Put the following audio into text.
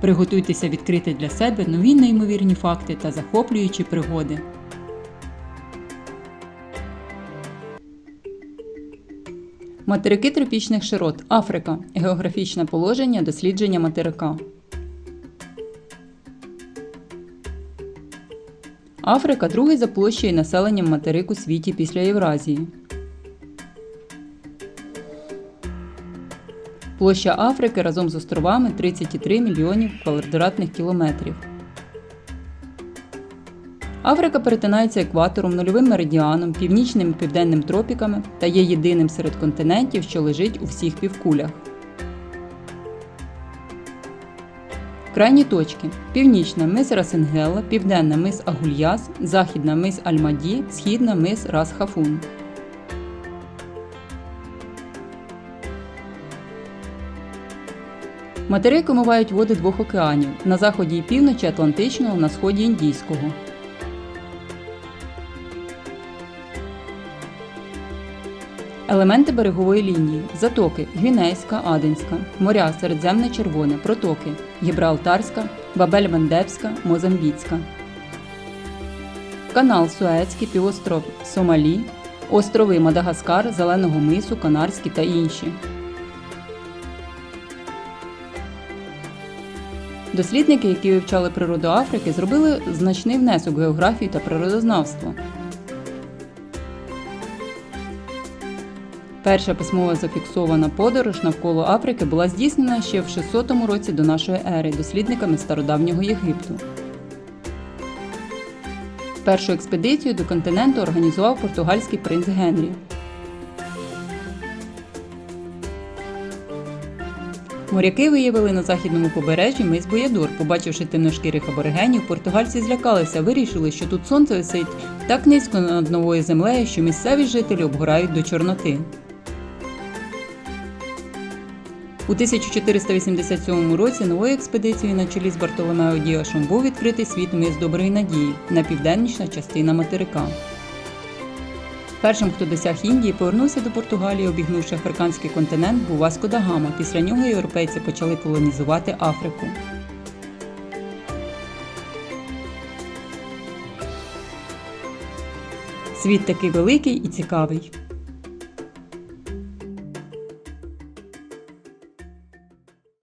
Приготуйтеся відкрити для себе нові неймовірні факти та захоплюючі пригоди. Материки тропічних широт. Африка. Географічне положення дослідження материка. Африка другий за площею населенням материк у світі після Євразії. Площа Африки разом з островами 33 мільйонів квадратних кілометрів. Африка перетинається екватором, нульовим меридіаном, північним і південним тропіками та є єдиним серед континентів, що лежить у всіх півкулях. Крайні точки: північна мис Расенгела, південна мис Агульяс, західна мис Альмаді, східна мис Рас Материк омивають води двох океанів на заході і півночі Атлантичного, на сході Індійського. Елементи берегової лінії затоки Гвінейська, Аденська, моря Середземне Червоне, протоки Гібралтарська, Бабель-Мендебська, Мозамбіцька. Канал Суецький, півостров Сомалі, острови Мадагаскар, Зеленого Мису, Канарські та інші. Дослідники, які вивчали природу Африки, зробили значний внесок в географію та природознавство. Перша письмово зафіксована подорож навколо Африки була здійснена ще в 600 році до нашої ери дослідниками стародавнього Єгипту. Першу експедицію до континенту організував португальський принц Генрі. Моряки виявили на західному побережжі мис Боядор. Побачивши темношкірих аборигенів, португальці злякалися, вирішили, що тут сонце висить так низько над новою землею, що місцеві жителі обгорають до Чорноти. У 1487 році новою експедицією на чолі з Бартоломео Діашом був відкритий світ мис Доброї Надії на південнішня частина материка. Першим, хто досяг Індії, повернувся до Португалії, обігнувши африканський континент, був Васко да. Після нього європейці почали колонізувати Африку. Світ такий великий і цікавий.